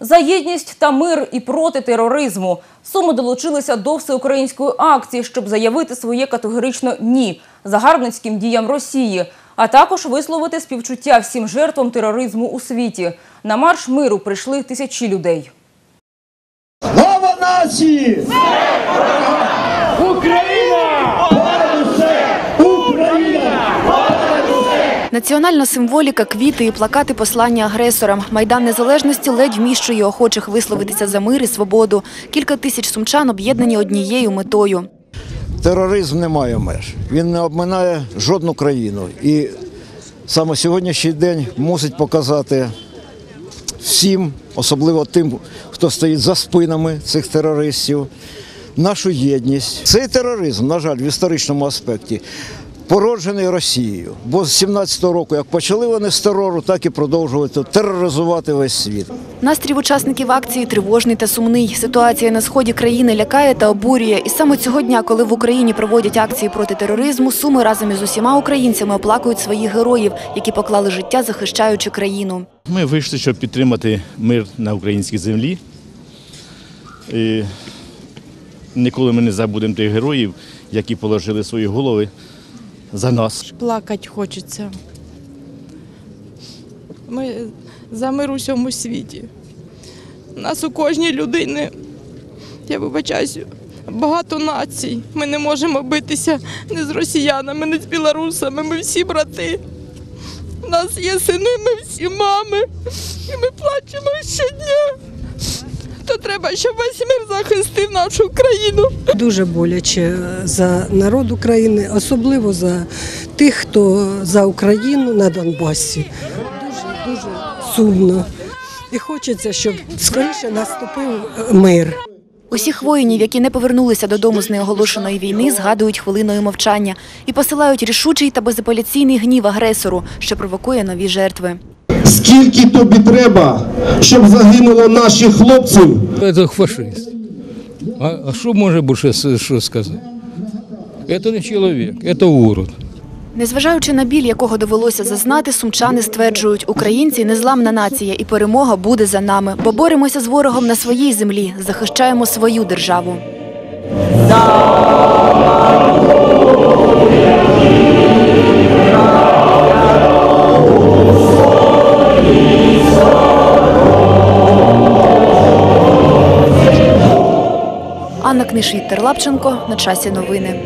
За єдність та мир і проти тероризму суми долучилися до всеукраїнської акції, щоб заявити своє категорично ні загарбницьким діям Росії, а також висловити співчуття всім жертвам тероризму у світі. На марш миру прийшли тисячі людей. Слава нації! Національна символіка, квіти і плакати послання агресорам. Майдан Незалежності ледь вміщує охочих висловитися за мир і свободу. Кілька тисяч сумчан об'єднані однією метою. Тероризм не має меж. Він не обминає жодну країну. І саме сьогоднішній день мусить показати всім, особливо тим, хто стоїть за спинами цих терористів, нашу єдність. Цей тероризм, на жаль, в історичному аспекті. Породжений Росією, бо з 17-го року, як почали вони з терору, так і продовжують тероризувати весь світ. Настрій учасників акції тривожний та сумний. Ситуація на сході країни лякає та обурює. І саме цього дня, коли в Україні проводять акції проти тероризму, суми разом із усіма українцями оплакують своїх героїв, які поклали життя, захищаючи країну. Ми вийшли, щоб підтримати мир на українській землі. І ніколи ми не забудемо тих героїв, які положили свої голови за нас. плакать хочеться. Ми за мир у всьому світі. У нас у кожній людини, я вибачаюсь, багато націй. Ми не можемо битися не з росіянами, не з білорусами. Ми всі брати. У нас є сини, ми всі мами. І ми плачемо щодня. То треба, щоб весь мир захистив нашу країну. Дуже боляче за народ України, особливо за тих, хто за Україну на Донбасі. Дуже дуже сумно. І хочеться, щоб скоріше наступив мир. Усіх воїнів, які не повернулися додому з неоголошеної війни, згадують хвилиною мовчання і посилають рішучий та безапеляційний гнів агресору, що провокує нові жертви. Скільки тобі треба, щоб загинуло наших хлопців? Это фашист. А, а що може більше що сказати? Це не чоловік, це урод. Незважаючи на біль, якого довелося зазнати, сумчани стверджують, українці незламна нація і перемога буде за нами, бо боремося з ворогом на своїй землі, захищаємо свою державу. Анна Книшвіт Терлапченко на часі новини.